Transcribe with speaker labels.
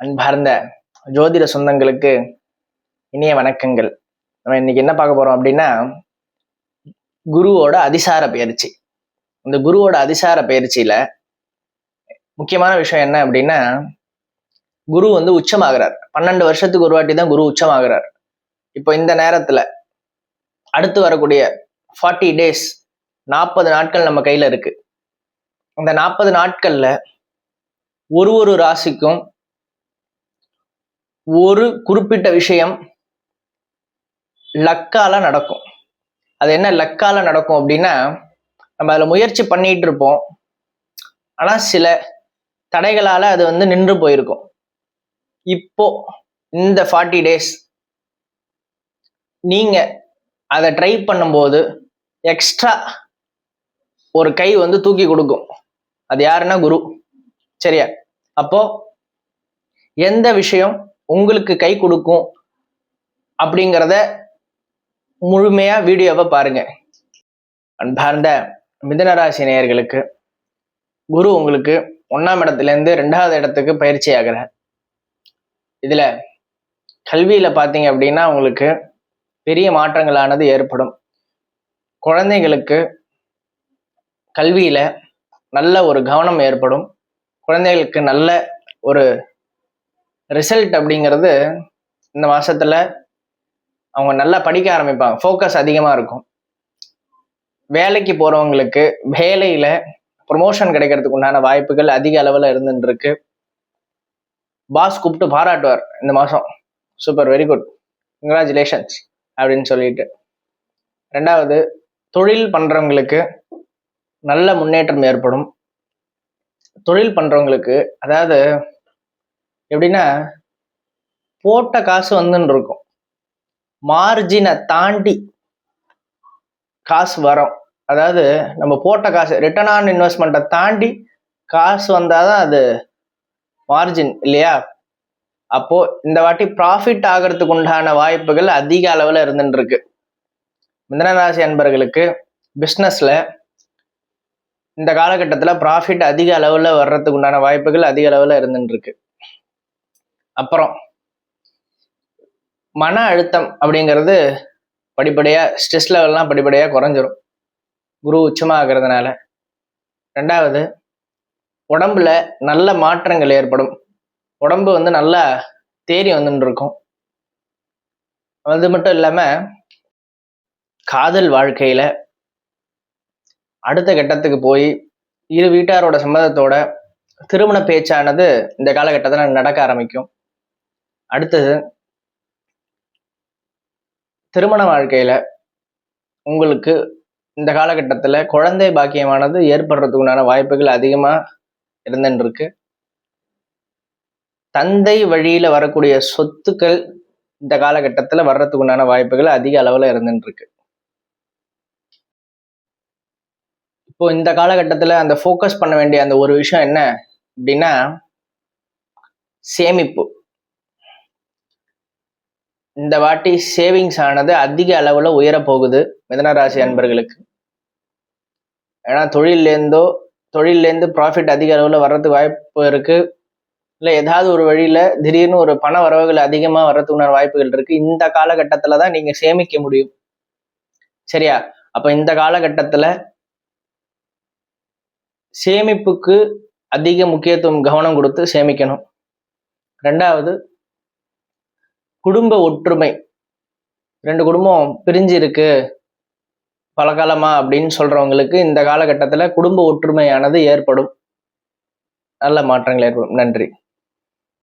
Speaker 1: அன்பார்ந்த ஜோதிட சொந்தங்களுக்கு இனிய வணக்கங்கள். நம்ம இன்னைக்கு என்ன பார்க்க போறோம் அப்படின்னா குருவோட அதிசார பயிற்சி. இந்த குருவோட அதிசார பயிற்சியில முக்கியமான விஷயம் என்ன அப்படின்னா குரு வந்து உச்சமாகிறார். பன்னெண்டு வருஷத்துக்கு ஒரு வாட்டி தான் குரு உச்சமாகிறார். இப்போ இந்த நேரத்துல அடுத்து வரக்கூடிய ஃபார்ட்டி டேஸ் நாற்பது நாட்கள் நம்ம கையில இருக்கு. அந்த நாற்பது நாட்கள்ல ஒரு ஒரு ராசிக்கும் ஒரு குறிப்பிட்ட விஷயம் லக்கால நடக்கும். அது என்ன லக்கால நடக்கும் அப்படின்னா நம்ம அதில் முயற்சி பண்ணிட்டு இருப்போம். ஆனால் சில தடைகளால அது வந்து நின்று போயிருக்கும். இப்போ இந்த ஃபார்ட்டி டேஸ் நீங்க அதை ட்ரை பண்ணும்போது எக்ஸ்ட்ரா ஒரு கை வந்து தூக்கி கொடுக்கும். அது யாருன்னா குரு. சரியா? அப்போ எந்த விஷயம் உங்களுக்கு கை கொடுக்கும் அப்படிங்கிறத முழுமையாக வீடியோவை பாருங்க. அன்பார்ந்த மிதனராசி நேயர்களுக்கு குரு உங்களுக்கு ஒன்றாம் இடத்துல இருந்து ரெண்டாவது இடத்துக்கு பயிற்சி ஆகிறார். இதில் கல்வியில் பார்த்தீங்க அப்படின்னா உங்களுக்கு பெரிய மாற்றங்களானது ஏற்படும். குழந்தைகளுக்கு கல்வியில் நல்ல ஒரு கவனம் ஏற்படும். குழந்தைகளுக்கு நல்ல ஒரு ரிசல்ட் அப்படிங்கிறது இந்த மாதத்தில் அவங்க நல்லா படிக்க ஆரம்பிப்பாங்க. ஃபோக்கஸ் அதிகமாக இருக்கும். வேலைக்கு போகிறவங்களுக்கு வேலையில் ப்ரொமோஷன் கிடைக்கிறதுக்கு உண்டான வாய்ப்புகள் அதிக அளவில் இருந்துருக்கு பாஸ் கூப்பிட்டு பாராட்டுவார் இந்த மாதம் சூப்பர் வெரி குட் கங்க்ராச்சுலேஷன்ஸ் அப்படின்னு சொல்லிட்டு. ரெண்டாவது தொழில் பண்ணுறவங்களுக்கு நல்ல முன்னேற்றம் ஏற்படும். தொழில் பண்ணுறவங்களுக்கு அதாவது எப்படின்னா போட்ட காசு வந்துன்னு இருக்கும். மார்ஜினை தாண்டி காசு வரும். அதாவது நம்ம போட்ட காசு ரிட்டர்ன் ஆன் இன்வெஸ்ட்மெண்ட்டை தாண்டி காசு வந்தாதான் அது மார்ஜின் இல்லையா? அப்போ இந்த வாட்டி ப்ராஃபிட் ஆகிறதுக்கு உண்டான வாய்ப்புகள் அதிக அளவில் இருந்துட்டு இருக்கு. மிதனராசி அன்பர்களுக்கு பிஸ்னஸ்ல இந்த காலகட்டத்தில் ப்ராஃபிட் அதிக அளவில் வர்றதுக்கு உண்டான வாய்ப்புகள் அதிக அளவில் இருந்துட்டு இருக்கு. அப்புறம் மன அழுத்தம் அப்படிங்கிறது படிப்படியாக ஸ்ட்ரெஸ் லெவல்லாம் படிப்படியாக குறைஞ்சிரும். குரு உச்சமாகிறதுனால. ரெண்டாவது உடம்புல நல்ல மாற்றங்கள் ஏற்படும். உடம்பு வந்து நல்லா தேறி வந்துட்டு இருக்கும் அது மட்டும் இல்லாமல் காதல் வாழ்க்கையில் அடுத்த கட்டத்துக்கு போய் இரு வீட்டாரோட சம்மதத்தோட திருமண பேச்சானது இந்த காலகட்டத்தில் நடக்க ஆரம்பிக்கும். அடுத்தது திருமண வாழ்க்கையில உங்களுக்கு இந்த காலகட்டத்தில் குழந்தை பாக்கியமானது ஏற்படுறதுக்குண்டான வாய்ப்புகள் அதிகமாக இருந்துருக்கு தந்தை வழியில் வரக்கூடிய சொத்துக்கள் இந்த காலகட்டத்தில் வர்றதுக்குண்டான வாய்ப்புகள் அதிக அளவில் இருந்துருக்கு இப்போ இந்த காலகட்டத்தில் அந்த ஃபோக்கஸ் பண்ண வேண்டிய அந்த ஒரு விஷயம் என்ன அப்படின்னா சேமிப்பு. இந்த வாட்டி சேவிங்ஸ் ஆனது அதிக அளவில் உயரப்போகுது மிதனராசி அன்பர்களுக்கு. ஏன்னா தொழிலேருந்தோ தொழிலேருந்து ப்ராஃபிட் அதிக அளவில் வர்றதுக்கு வாய்ப்பு இருக்குது இல்லை ஏதாவது ஒரு வழியில் திடீர்னு ஒரு பண வரவுகள் அதிகமாக வர்றதுக்குண்டான வாய்ப்புகள் இருக்குது இந்த காலகட்டத்தில் தான் நீங்கள் சேமிக்க முடியும். சரியா? அப்போ இந்த காலகட்டத்தில் சேமிப்புக்கு அதிக முக்கியத்துவம் கவனம் கொடுத்து சேமிக்கணும். ரெண்டாவது குடும்ப ஒற்றுமை. ரெண்டு குடும்பம் பிரிஞ்சு இருக்கு பல காலமா அப்படின்னு சொல்றவங்களுக்கு இந்த காலகட்டத்தில் குடும்ப ஒற்றுமையானது ஏற்படும். நல்ல மாற்றங்கள் ஏற்படும். நன்றி.